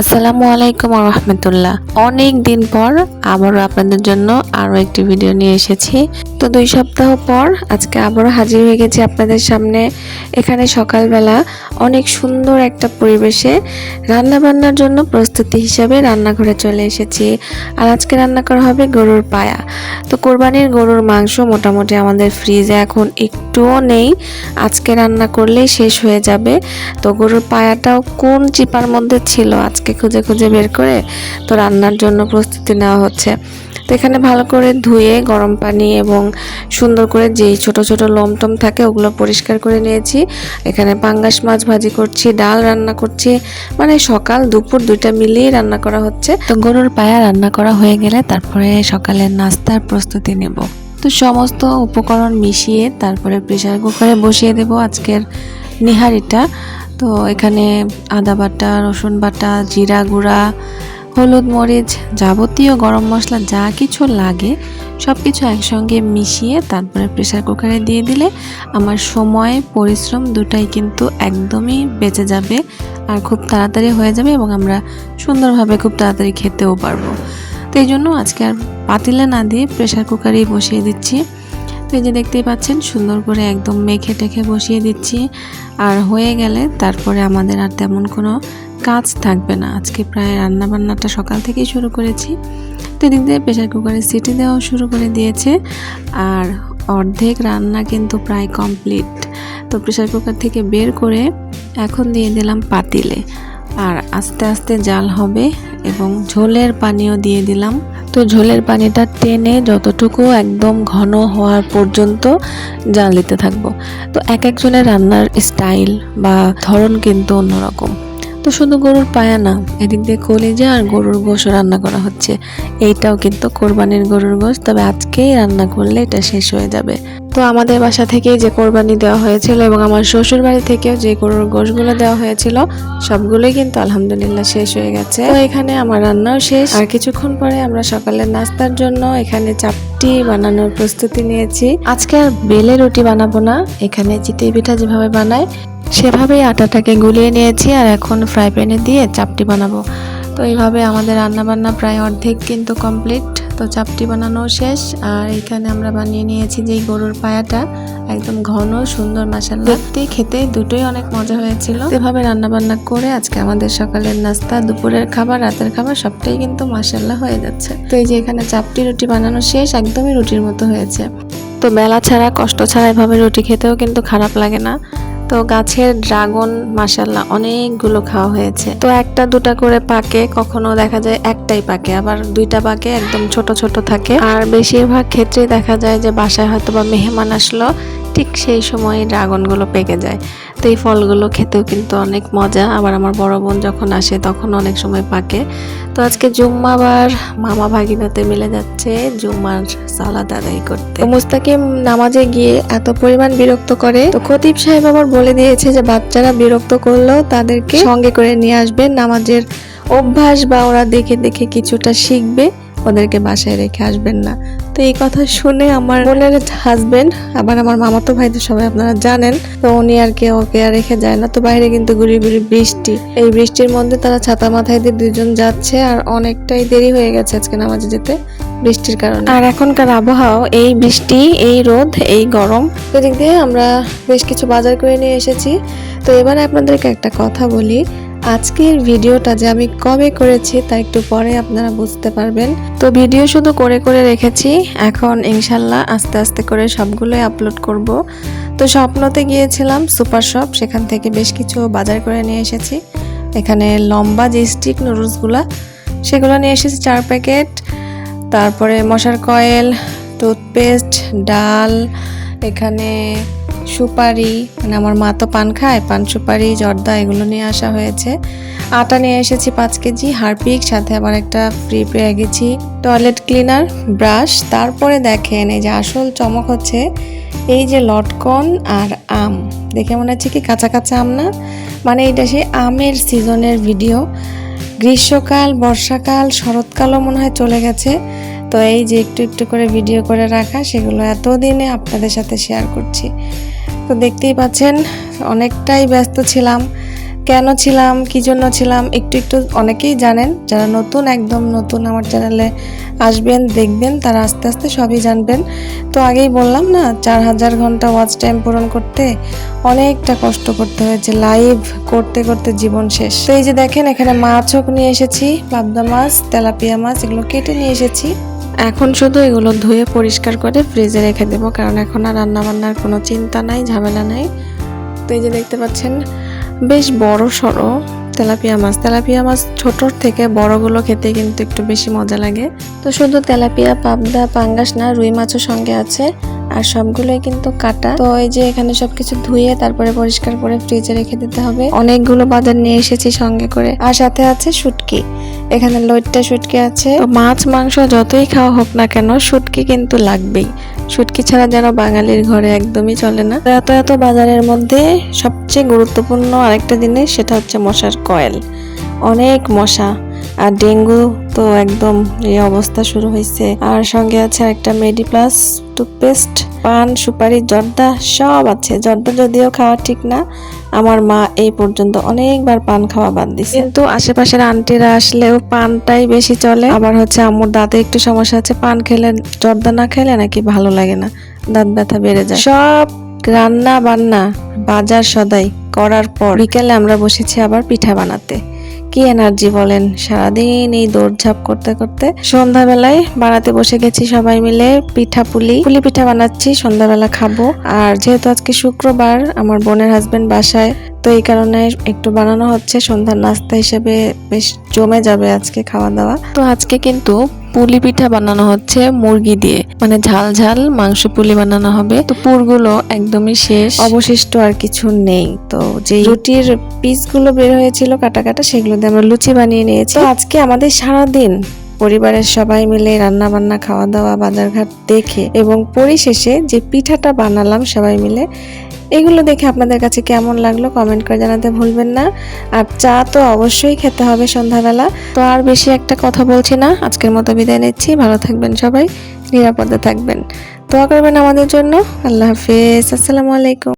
আসসালামু আলাইকুম রহমতুল্লাহ। অনেক দিন পর আবারও আপনাদের জন্য আরও একটি ভিডিও নিয়ে এসেছি। তো দুই সপ্তাহ পর আজকে আবারও হাজির হয়ে গেছি আপনাদের সামনে। এখানে সকালবেলা অনেক সুন্দর একটা পরিবেশে রান্না বান্নার জন্য প্রস্তুতি হিসাবে রান্নাঘরে চলে এসেছি। আর আজকে রান্না করা হবে গরুর পায়া। তো কোরবানির গরুর মাংস মোটামুটি আমাদের ফ্রিজে এখন একটুও নেই। আজকে রান্না করলেই শেষ হয়ে যাবে। তো গরুর পায়াটাও কোন চিপার মধ্যে ছিল আজকে খুঁজে খুঁজে বের করে তো রান্নার জন্য প্রস্তুতি নেওয়া হচ্ছে। তো এখানে ভালো করে ধুয়ে, গরম পানি এবং সুন্দর করে যেই ছোট ছোট লমটম থাকে ওগুলো পরিষ্কার করে নিয়েছি। এখানে পাঙ্গাস মাছ ভাজি করছি, ডাল রান্না করছি। মানে সকাল, দুপুর দুইটা মিলিয়ে রান্না করা হচ্ছে। তো গরুর পায়া রান্না করা হয়ে গেলে তারপরে সকালের নাস্তার প্রস্তুতি নেব। তো সমস্ত উপকরণ মিশিয়ে তারপরে প্রেসার কুকারে বসিয়ে দেব আজকের নিহারিটা। তো এখানে আদা বাটা, রসুন বাটা, জিরা গুঁড়া, হলুদ মরিচ যাবতীয় গরম মশলা যা কিছু লাগে সব কিছু একসঙ্গে মিশিয়ে তারপরে প্রেশার কুকারে দিয়ে দিলে আমার সময়, পরিশ্রম দুটাই কিন্তু একদমই বেঁচে যাবে আর খুব তাড়াতাড়ি হয়ে যাবে এবং আমরা সুন্দরভাবে খুব তাড়াতাড়ি খেতেও পারব। তো এই জন্য আজকে আর পাতিলে না দিয়ে প্রেশার কুকারেই বসিয়ে দিচ্ছি। এই যে দেখতেই পাচ্ছেন, সুন্দর করে একদম মেখে টেখে বসিয়ে দিচ্ছি। আর হয়ে গেলে তারপরে আমাদের আর তেমন কোনো কাজ থাকবে না। আজকে প্রায় রান্না বান্নাটা সকাল থেকেই শুরু করেছি। তো এদিক দিয়ে প্রেশার কুকারে সিটি দেওয়া শুরু করে দিয়েছে। আর অর্ধেক রান্না কিন্তু প্রায় কমপ্লিট। তো প্রেশার কুকার থেকে বের করে এখন দিয়ে দিলাম পাতিলে। আর আস্তে আস্তে জাল হবে এবং ঝোলের পানিও দিয়ে দিলাম। তো ঝোলের পানিটা টেনে যতটুকু একদম ঘন হওয়ার পর্যন্ত জাল দিতে থাকব। তো এক একজনের রান্নার স্টাইল বা ধরন কিন্তু অন্যরকম। তো শুধু গরুর পায়া না, এদিক দিয়ে কলিজা আর গরুর গোশও রান্না করা হচ্ছে। এইটাও কিন্তু কোরবানির গরুর গোশ, তবে আজকেই রান্না করলে এটা শেষ হয়ে যাবে। তো আমাদের বাসা থেকে যে কোরবানি দেওয়া হয়েছিল এবং আমার শ্বশুর বাড়ি থেকেও যে গরুর গোশগুলো দেওয়া হয়েছিল, সবগুলোই কিন্তু আলহামদুলিল্লাহ শেষ হয়ে গেছে। তো এখানে আমার রান্নাও শেষ। আর কিছুক্ষণ পরে আমরা সকালের নাস্তার জন্য এখানে চাপটি বানানোর প্রস্তুতি নিয়েছি। আজকে আর বেলে রুটি বানাবো না, এখানে চিতই পিঠা যেভাবে বানায় সেভাবেই আটাটাকে গুলিয়ে নিয়েছি আর এখন ফ্রাই প্যানে দিয়ে চাপটি বানাবো। তো এইভাবে আমাদের রান্না বান্না প্রায় অর্ধেক কিন্তু কমপ্লিট তো চাপটি বানানো শেষ আর এখানে আমরা বানিয়ে নিয়েছি যেই গরুর পায়াটা, একদম ঘন, সুন্দর মাসাল্লা দেখতে, খেতে দুটোই অনেক মজা হয়েছিল। এভাবে রান্না বান্না করে আজকে আমাদের সকালের নাস্তা, দুপুরের খাবার, রাতের খাবার সবটাই কিন্তু মাসাল্লাহ হয়ে যাচ্ছে। তো এই যে এখানে চাপটি রুটি বানানো শেষ, একদমই রুটির মতো হয়েছে। তো বেলা ছাড়া, কষ্ট ছাড়া এভাবে রুটি খেতেও কিন্তু খারাপ লাগে না। তো গাছের ড্রাগন মাসাল্লাহ অনেকগুলো খাওয়া হয়েছে। তো একটা দুটা করে পাকে, কখনো দেখা যায় একটাই পাকে, আবার দুইটা পাকে একদম ছোট ছোট থাকে। আর বেশিরভাগ ক্ষেত্রে দেখা যায় যে বাসায় হয়তো বা মেহমান আসলো ঠিক সেই সময় ড্রাগনগুলো পেকে যায়। তো এই ফলগুলো খেতেও কিন্তু অনেক মজা। আবার আমার বড় বোন যখন আসে তখন অনেক সময় পাকে। তো আজকে জুম্মাবার মামা ভাগিনাতে মিলে যাচ্ছে জুম্মার সালাদ আদায় করতে। মুস্তাকিম নামাজে গিয়ে এত পরিমাণ বিরক্ত করে। তো খতিব সাহেব আবার বলে দিয়েছে যে, বাচ্চারা বিরক্ত করলেও তাদেরকে সঙ্গে করে নিয়ে আসবে। নামাজের অভ্যাস বা ওরা দেখে দেখে কিছুটা শিখবে। ওদেরকে বাসায় রেখে আসবেন না। তো এই কথা শুনে আমার বোনের হাজবেন্ড আবার আমার মামাতো ভাই তো সবাই আপনারা জানেন তো উনি আর কে ওকে আর রেখে যায় না। তো বাইরে কিন্তু গুড়ি গুড়ি বৃষ্টি। এই বৃষ্টির মধ্যে তারা ছাতা মাথায় দিয়ে দুজন যাচ্ছে আর অনেকটাই দেরি হয়ে গেছে আজকে নামাজে যেতে বৃষ্টির কারণে। আর এখনকার আবহাওয়া এই বৃষ্টি এই রোদ এই গরম। এদিক দিয়ে আমরা বেশ কিছু বাজার করে নিয়ে এসেছি। তো এবারে আপনাদেরকে একটা কথা বলি আজকের ভিডিওটা যে আমি কবে করেছি তা একটু পরে আপনারা বুঝতে পারবেন। তো ভিডিও শুধু করে করে রেখেছি। এখন ইনশাল্লাহ আস্তে আস্তে করে সবগুলোই আপলোড করব। তো স্বপ্নতে গিয়েছিলাম সুপার শপ, সেখান থেকে বেশ কিছু বাজার করে নিয়ে এসেছি। এখানে লম্বা যে স্টিক নুডলসগুলো সেগুলো নিয়ে এসেছি চার প্যাকেট। তারপরে মশার কয়েল টুথপেস্ট ডাল, এখানে সুপারি মানে আমার মা তো পান খায়, পান, সুপারি, জর্দা এগুলো নিয়ে আসা হয়েছে। আটা নিয়ে এসেছি পাঁচ কেজি, হারপিক, সাথে আবার একটা ফ্রি পেয়ে গেছি। টয়লেট ক্লিনার ব্রাশ তারপরে দেখেন এই যে আসল চমক হচ্ছে এই যে লটকন আর আম। দেখে মনে হচ্ছে কি কাঁচা কাঁচা আম না? মানে এটা সেই আমের সিজনের ভিডিও গ্রীষ্মকাল, বর্ষাকাল, শরৎকালও মনে হয় চলে গেছে। তো এই যে একটু একটু করে ভিডিও করে রাখা, সেগুলো এতদিনে আপনাদের সাথে শেয়ার করছি। তো দেখতেই পাচ্ছেন, অনেকটাই ব্যস্ত ছিলাম। কেন ছিলাম, কি জন্য ছিলাম, একটু একটু অনেকেই জানেন, যারা নতুন, একদম নতুন আমার চ্যানেলে আসবেন, দেখবেন, তারা আস্তে আস্তে সবই জানবেন। তো আগেই বললাম না, চার হাজার ঘণ্টা ওয়াচ টাইম পূরণ করতে অনেকটা কষ্ট করতে হয়েছে লাইভ করতে করতে জীবন শেষ। তো এই যে দেখেন, এখানে মাছও নিয়ে এসেছি, পাবদা মাছ, তেলাপিয়া মাছ, এগুলো কেটে নিয়ে এসেছি। এখন শুধু এগুলো ধুয়ে পরিষ্কার করে ফ্রিজে রেখে দেবো, কারণ এখন আর রান্না বান্নার কোনো চিন্তা নাই, ঝামেলা নাই। তো এই যে দেখতে পাচ্ছেন, বেশ বড় সড়ো তেলাপিয়া মাছ। তেলাপিয়া মাছ ছোটোর থেকে বড়গুলো খেতে কিন্তু একটু বেশি মজা লাগে। তো শুধু তেলাপিয়া, পাবদা, পাঙ্গাস না, রুই মাছও সঙ্গে আছে। আর সবগুলোই কিন্তু কাটা। তো এই যে এখানে সবকিছু ধুয়ে তারপরে পরিষ্কার করে ফ্রিজে রেখে দিতে হবে। অনেকগুলো বাজার নিয়ে এসেছি সঙ্গে করে। আর সাথে আছে শুটকি। এখানে লইট্টা শুটকি আছে। মাছ, মাংস যতই খাওয়া হোক না কেন, শুটকি কিন্তু লাগবেই। শুটকি ছাড়া যেন বাঙালির ঘরে একদমই চলে না। এত এত বাজারের মধ্যে সবচেয়ে গুরুত্বপূর্ণ আরেকটা জিনিস, সেটা হচ্ছে মশার কয়েল। অনেক মশা। আর ডেঙ্গু তো একদম এই অবস্থা শুরু হয়েছে। আর সঙ্গে আছে একটা মেডিপ্লাস টুথপেস্ট পান সুপারি জর্দা সব আছে। জর্দা যদিও খাওয়া ঠিক না আমার মা এই পর্যন্ত অনেকবার পান খাওয়া বাদ দিছে। কিন্তু আশেপাশের আন্টিরা আসলেও পানটাই বেশি চলে। আবার হচ্ছে আম্মুর দাঁতে একটু সমস্যা আছে পান খেলে জর্দা না খেলে নাকি ভালো লাগে না দাঁত ব্যথা বেড়ে যায়। সব রান্না বান্না বাজার সদাই করার পর বিকেলে আমরা বসেছি আবার পিঠা বানাতে। কি এনার্জি বলেন? সারাদিন এই দৌড়ঝাঁপ করতে করতে সন্ধ্যাবেলায় বানাতে বসে গেছি সবাই মিলে পিঠা পুলি। পুলি পিঠা বানাচ্ছি, সন্ধ্যাবেলা খাব। আর যেহেতু আজকে শুক্রবার, আমার বোনের হাজবেন্ড বাসায়। তো এই কারণে একটু বানানো হচ্ছে। সন্ধ্যার নাস্তা হিসেবে বেশ জমে যাবে আজকে খাওয়া দাওয়া তো আজকে কিন্তু পুলি পিঠা বানানো হচ্ছে মুরগি দিয়ে। মানে ঝাল ঝাল মাংস পুলি বানানো হবে। তো পুরগুলো একদমই শেষ। অবশিষ্ট আর কিছু নেই। তো যে রুটির পিসগুলো বের হয়েছিল কাটা কাটা, সেগুলো দিয়ে আমরা লুচি বানিয়ে নিয়েছি। তো আজকে আমাদের সারা দিন পরিবারের সবাই মিলে রান্না বান্না খাওয়া দাওয়া বাজারঘাট দেখে এবং পরিশেষে যে পিঠাটা বানালাম সবাই মিলে এগুলো দেখে আপনাদের কাছে কেমন লাগল কমেন্ট করে জানাতে ভুলবেন না। আর চা তো অবশ্যই খেতে হবে সন্ধ্যাবেলা। তো আর বেশি একটা কথা বলছি না। আজকের মতো বিদায় নিচ্ছি। ভালো থাকবেন সবাই। নিরাপদে থাকবেন। দোয়া করবেন আমাদের জন্য। আল্লাহ হাফিজ। আসসালামু আলাইকুম।